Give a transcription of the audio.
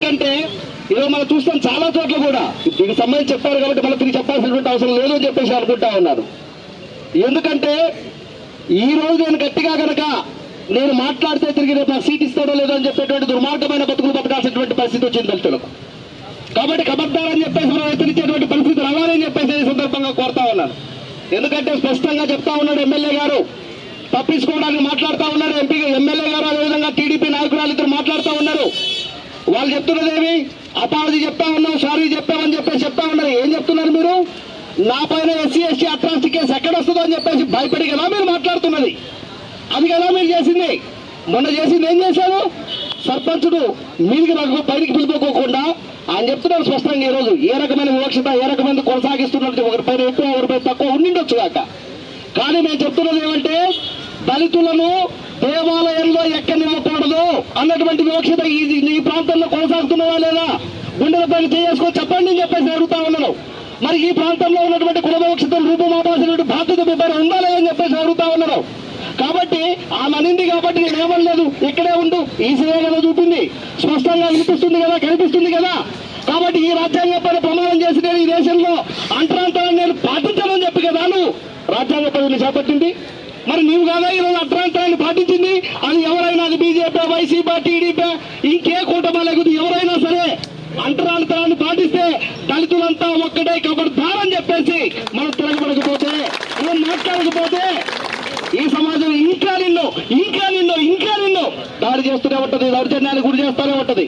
అంటే ఈరోజు మనం చూస్తాం చాలా చోట్ల కూడా. దీనికి సంబంధించి చెప్పారు కాబట్టి మనం తిరిగి చెప్పాల్సినటువంటి అవసరం లేదు అని చెప్పేసి అనుకుంటా ఉన్నాను. ఎందుకంటే ఈ రోజు నేను గట్టిగా కనుక నేను మాట్లాడితే తిరిగి రేపు నాకు సీట్ ఇస్తాడో లేదో అని చెప్పేటువంటి దుర్మార్గమైన బతుకులు బతకాల్సినటువంటి పరిస్థితి వచ్చింది దళితులకు. కాబట్టి కబద్దారని చెప్పేసి మనం ఎత్తిరించేటువంటి పరిస్థితి రావాలని చెప్పేసి ఈ సందర్భంగా కోరుతా ఉన్నాను. ఎందుకంటే స్పష్టంగా చెప్తా ఉన్నాడు ఎమ్మెల్యే గారు. తప్పించుకోవడానికి మాట్లాడుతా ఉన్నారు ఎంపీ ఎమ్మెల్యే గారు అదేవిధంగా టీడీపీ నాయకురాలు ఇద్దరు మాట్లాడుతూ ఉన్నారు వాళ్ళు చెప్తున్నదేమి? అపాలజీ చెప్తా ఉన్నాం సారీ చెప్పామని చెప్పేసి చెప్తా ఉన్నారు. ఏం చెప్తున్నారు మీరు? నా పైన ఎస్సీ ఎస్టీ అట్రాసిటీ కేసు ఎక్కడ వస్తుందో అని చెప్పేసి భయపడి కదా మీరు మాట్లాడుతున్నది. అది కదా మీరు చేసింది. మొన్న చేసింది ఏం చేశారు? సర్పంచుడు మీదికి నాకు పైకి పిలుపుకోకుండా ఆయన చెప్తున్నారు స్పష్టంగా ఈరోజు. ఏ రకమైన వివక్షత ఏ రకమైన కొనసాగిస్తున్నట్టు ఒకరిపైన ఎక్కువ ఒకరిపై తక్కువ ఉండిండొచ్చు కాక. కానీ మేము చెప్తున్నది ఏమంటే దళితులను దేవాలయంలో ఎక్కనివ్వకూడదు అన్నటువంటి వివక్షత ఈ ఈ ప్రాంతంలో కొనసాగుతున్నదా లేదా? గుండెలపై చేసుకొని చెప్పండి అని చెప్పేసి అడుగుతా ఉన్నాను. మరి ఈ ప్రాంతంలో ఉన్నటువంటి కుల వివక్షతను రూపమాపాల్సినటువంటి బాధ్యత మీ పైన ఉందా లేదని అని చెప్పేసి అడుగుతా ఉన్నాను. కాబట్టి ఆమె అనింది కాబట్టి నేను ఏమనలేదు. ఇక్కడే ఉండు. ఈసీఏ కదా చూపింది. స్పష్టంగా వినిపిస్తుంది కదా కనిపిస్తుంది కదా. కాబట్టి ఈ రాజ్యాంగ పైన ప్రమాణం చేసి నేను ఈ దేశంలో అంతరాంతరాన్ని నేను పాటించాలని చెప్పి కదా నువ్వు రాజ్యాంగ పదవిని చేపట్టింది. మరి నీవు కాదా ఈరోజు అర్థాంతరాన్ని పాటించింది? అది ఎవరైనా అది బీజేపీ వైసీపీ టీడీపీ ఇంకే కూటమా లేకపోతే ఎవరైనా సరే అంతరాంతరాన్ని పాటిస్తే దళితులంతా ఒక్కటే కబడ్దారని చెప్పేసి మనం తిరగబడకపోతే మనం మాట్లాడకపోతే ఈ సమాజం ఇంకా నిన్ను ఇంకా నిన్ను ఇంకా నిన్ను దాడి చేస్తూనే ఉంటది. దౌర్జన్యానికి గురి చేస్తూనే ఉంటది.